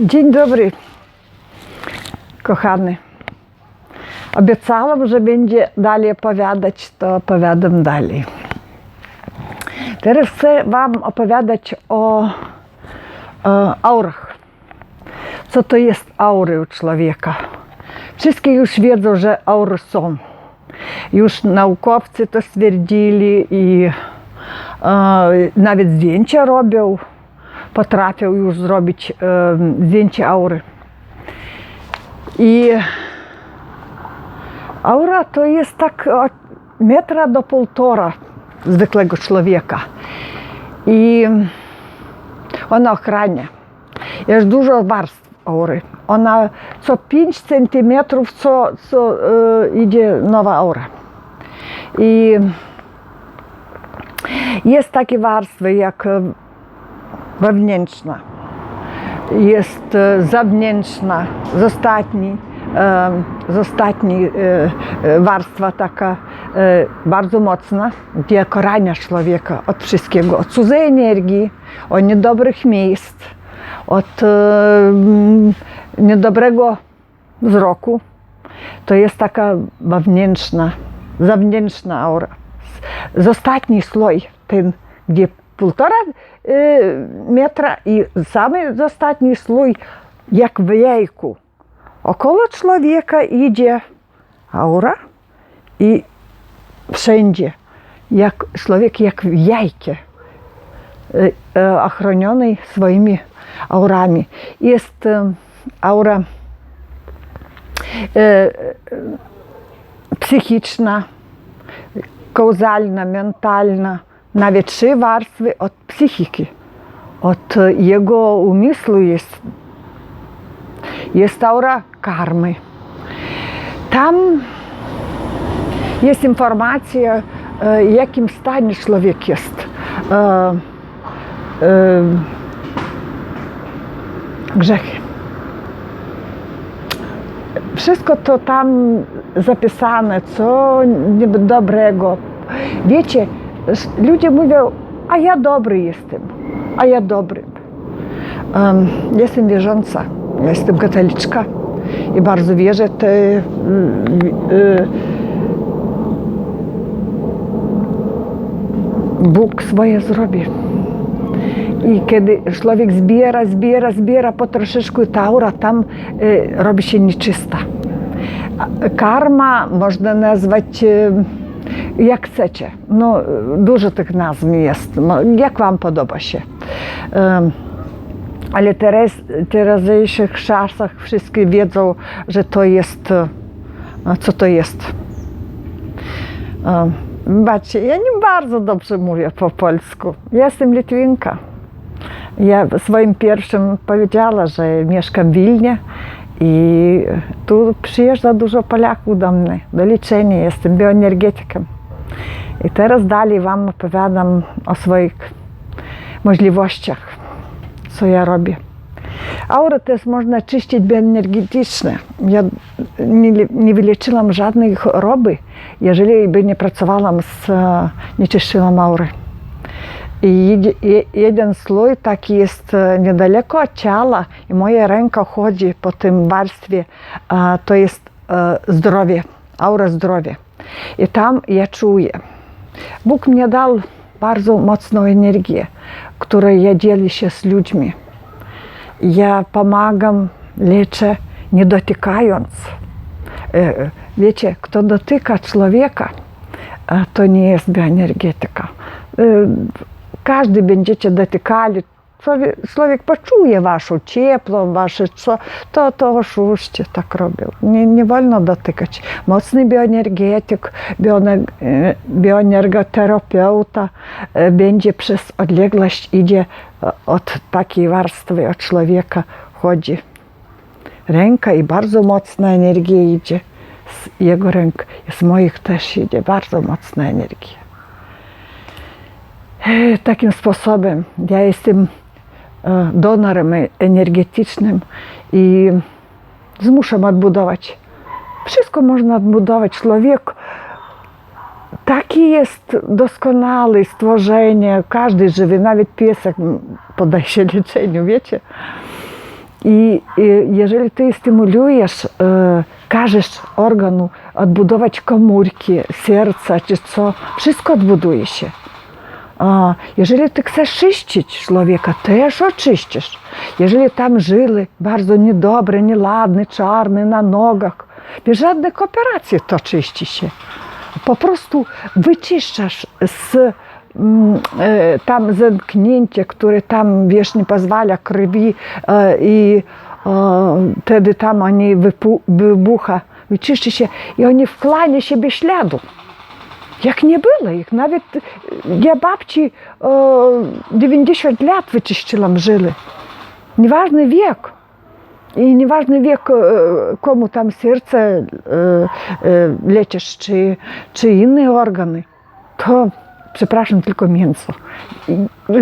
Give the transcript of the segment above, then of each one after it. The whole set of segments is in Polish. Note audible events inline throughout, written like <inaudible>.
Dzień dobry, kochany. Obiecałam, że będzie dalej opowiadać, to opowiadam dalej. Teraz chcę Wam opowiadać o, o aurach. Co to jest aury u człowieka? Wszystkie już wiedzą, że aury są. Już naukowcy to stwierdzili i e, nawet zdjęcia robią. Potrafią już zrobić zdjęcie aury. I aura to jest tak od metra do półtora zwykłego człowieka. I ona ochrania. Jest dużo warstw aury. Ona co 5 centymetrów co, co e, idzie nowa aura. I jest takie warstwy jak wewnętrzna, jest e, zewnętrzna, z ostatniej, z e, e, warstwa taka bardzo mocna, gdzie korania człowieka od wszystkiego, od cudzej energii, od niedobrych miejsc, od mm, niedobrego wzroku. To jest taka wewnętrzna, zewnętrzna aura. Z ostatni sloj, ten, gdzie півтора е, метра і саме достатній слой, як в яйку. Около чоловіка йде аура і всюди, як чоловік як в яйці, е, е, охоронений своїми аурами. Є аура психічна, каузальна, ментальна. Nawet trzy warstwy od psychiki, od jego umysłu jest, jest aura karmy. Tam jest informacja, jakim stanie człowiek jest. Grzechy. Wszystko to tam zapisane, co dobrego. Wiecie, ludzie mówią, a ja dobry jestem, a ja dobry. Um, jestem wierząca, ja jestem katoliczka i bardzo wierzę, te, y, y, Bóg swoje zrobi. I kiedy człowiek zbiera, zbiera, zbiera po troszeczku, ta aura tam y, robi się nieczysta. Karma można nazwać y, jak chcecie. No, dużo tych nazw jest, no, jak wam podoba się. Ym, ale teraz, w teraźniejszych czasach wszyscy wiedzą, że to jest, y, co to jest. Ym, Baczcie, ja nie bardzo dobrze mówię po polsku. Ja jestem Litwinka. Ja swoim pierwszym powiedziała, że mieszkam w Wilnie i tu przyjeżdża dużo Polaków do mnie, do leczenia. Jestem bioenergetykiem. I teraz dalej Wam opowiadam o swoich możliwościach, co ja robię. Aurę też można czyścić bioenergetycznie. Ja nie, nie wyleczyłam żadnej choroby, jeżeli by nie pracowałam z, e, nie aury. I jed- je- jeden slój taki jest e, niedaleko ciała i moja ręka chodzi po tym warstwie, to jest e, zdrowie, aura zdrowia. I tam ja czuję. Bóg mnie dał bardzo mocną energię, którą ja dzielę się z ludźmi. Ja pomagam, leczę, nie dotykając. E, Wiecie, kto dotyka człowieka, e, to nie jest bioenergetyka. E, Każdy będziecie dotykali, człowiek, poczuje waszą ciepło, wasze co, to, to oszuście tak robią. Nie, nie wolno dotykać. Mocny bioenergetyk, bioener- e, bioenergoterapeuta e, będzie przez odległość idzie e, od takiej warstwy, od człowieka chodzi ręka i bardzo mocna energia idzie z jego ręk. Z moich też idzie bardzo mocna energia. Takim sposobem ja jestem donorem e- energetycznym i zmuszam odbudować. Wszystko można odbudować. Człowiek taki jest doskonały, stworzenie, każdy żywy, nawet piesek podaje się leczeniu, wiecie? I, i jeżeli ty stymulujesz, e, każesz organu odbudować komórki, serca czy co, wszystko odbuduje się. A jeżeli ty chcesz czyścić człowieka, też oczyścisz. Jeżeli tam żyły bardzo niedobre, nieladne, czarne na nogach, bez żadnych operacji to czyści się. Po prostu wyczyszczasz z mm, e, tam zamknięcie, które tam, wiesz, nie pozwala krwi e, i e, wtedy tam oni wybucha, wyczyszczy się i oni wklania się bez śladu. Jak nie było ich, nawet e, ja babci e, 90 lat wyczyściłam żyły. Nieważny wiek. I nieważny wiek, e, komu tam serce e, leczysz, czy, czy inne organy, to, przepraszam, tylko mięso.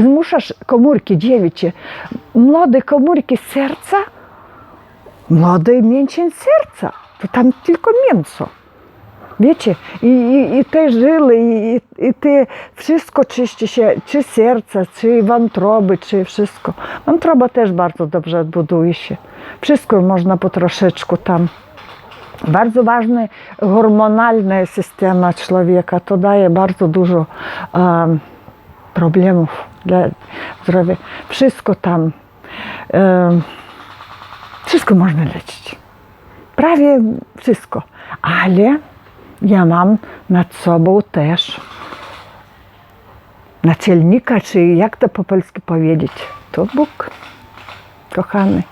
Zmuszasz komórki dziewicze, młode komórki serca, młode mięsień serca, to tam tylko mięso. Wiecie, i, i, i te żyły, i, i te wszystko czyści się, czy serce, czy wątroby, czy wszystko. Wątroba też bardzo dobrze odbuduje się. Wszystko można po troszeczku tam. Bardzo ważny hormonalny system człowieka. To daje bardzo dużo em, problemów dla zdrowia. Wszystko tam, em, wszystko można leczyć. Prawie wszystko. Ale ja mam nad sobą też naczelnika, czy jak to po polsku powiedzieć, to Bóg, kochany.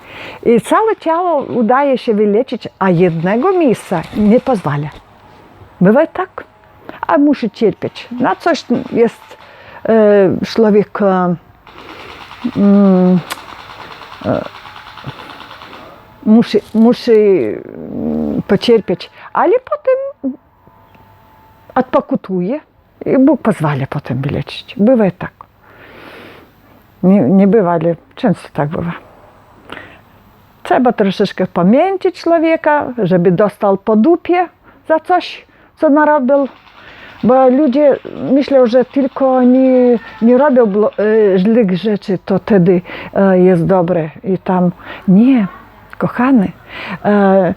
I całe ciało udaje się wyleczyć, a jednego miejsca nie pozwala. Bywa tak, a muszę cierpieć. Na coś jest e, człowiek e, mm, e, musi, musi mm, pocierpieć, ale potem odpokutuje i Bóg pozwala potem wyleczyć. Bywa tak. Nie, nie bywa, ale często tak bywa. Trzeba troszeczkę pamiętać człowieka, żeby dostał po dupie za coś, co narobił. Bo ludzie myślą, że tylko oni nie robią e, złych rzeczy, to wtedy e, jest dobre. I tam nie, kochany, e,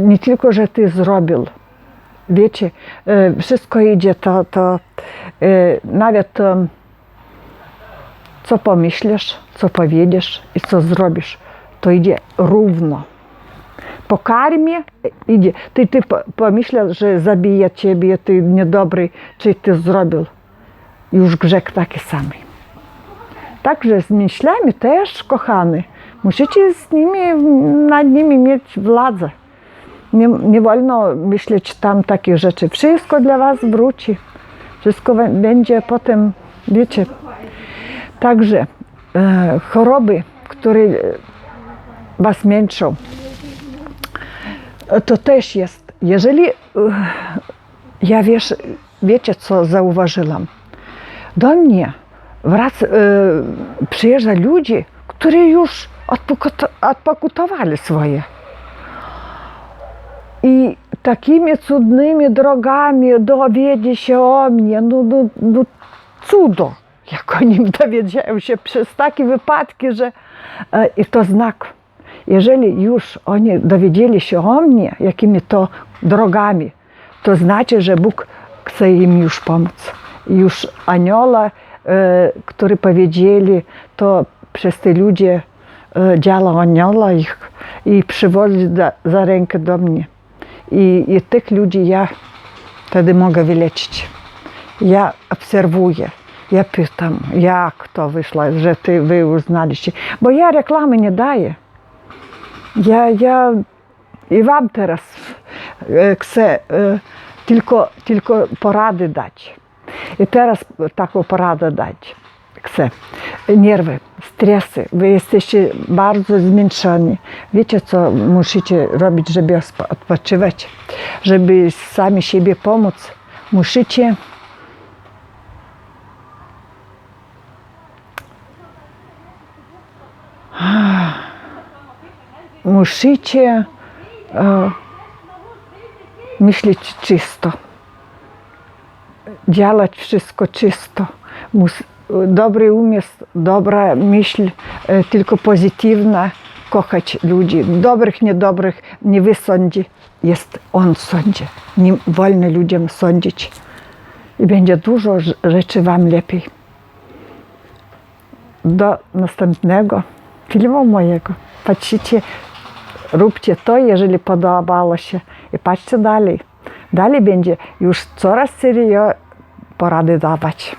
nie tylko, że ty zrobił. Wiecie, e, wszystko idzie, to, to e, nawet e, co pomyślisz, co powiedziesz i co zrobisz, to idzie równo. Po karmie idzie. Ty, ty po- pomyślał, że zabije ciebie, ty niedobry, czy ty zrobił. Już grzech taki samий. Także z myślami też, kochany, musicie z nimi, nad nimi mieć władzę. Nie, nie wolno myśleć tam takich rzeczy. Wszystko dla was wróci. Wszystko będzie potem, wiecie. Także e, choroby, które was męczą, e, to też jest. Jeżeli e, ja wiesz, wiecie, co zauważyłam? Do mnie wrac, e, przyjeżdża ludzie, którzy już odpokuto- odpokutowali swoje. I takimi cudnymi drogami dowiedzieć się o mnie, no, no, no cudo, jak oni dowiedziają się przez takie wypadki, że e, i to znak. Jeżeli już oni dowiedzieli się o mnie, jakimi to drogami, to znaczy, że Bóg chce im już pomóc. Już anioła, e, którzy powiedzieli, to przez te ludzie e, działa anioła ich i przywodzi za, za rękę do mnie. Ludzi ja wtedy mogę wyleczyć. Ja obserwuję, ja pytam, jak to wyszło, że ty, wy uznaliście. Bo ja reklamy nie daję. Ja, ja i wam teraz e, chcę e, tylko, tylko porady dać. I teraz taką poradę dać chcę. Nerwy, stresy, wy jesteście bardzo zmęczeni. Wiecie, co musicie robić, żeby odpoczywać, żeby sami siebie pomóc? Musicie <sighs> musicie e, myśleć czysto, działać wszystko czysto. Mus, dobry umysł, dobra myśl, e, tylko pozytywna, kochać ludzi, dobrych, niedobrych, nie wysądzi. Jest On sądzi. Nie wolno ludziom sądzić. I będzie dużo rz- rzeczy Wam lepiej. Do następnego filmu mojego. Patrzcie, róbcie to, jeżeli podobało się. I patrzcie dalej. Dalej będzie już coraz serio porady dawać.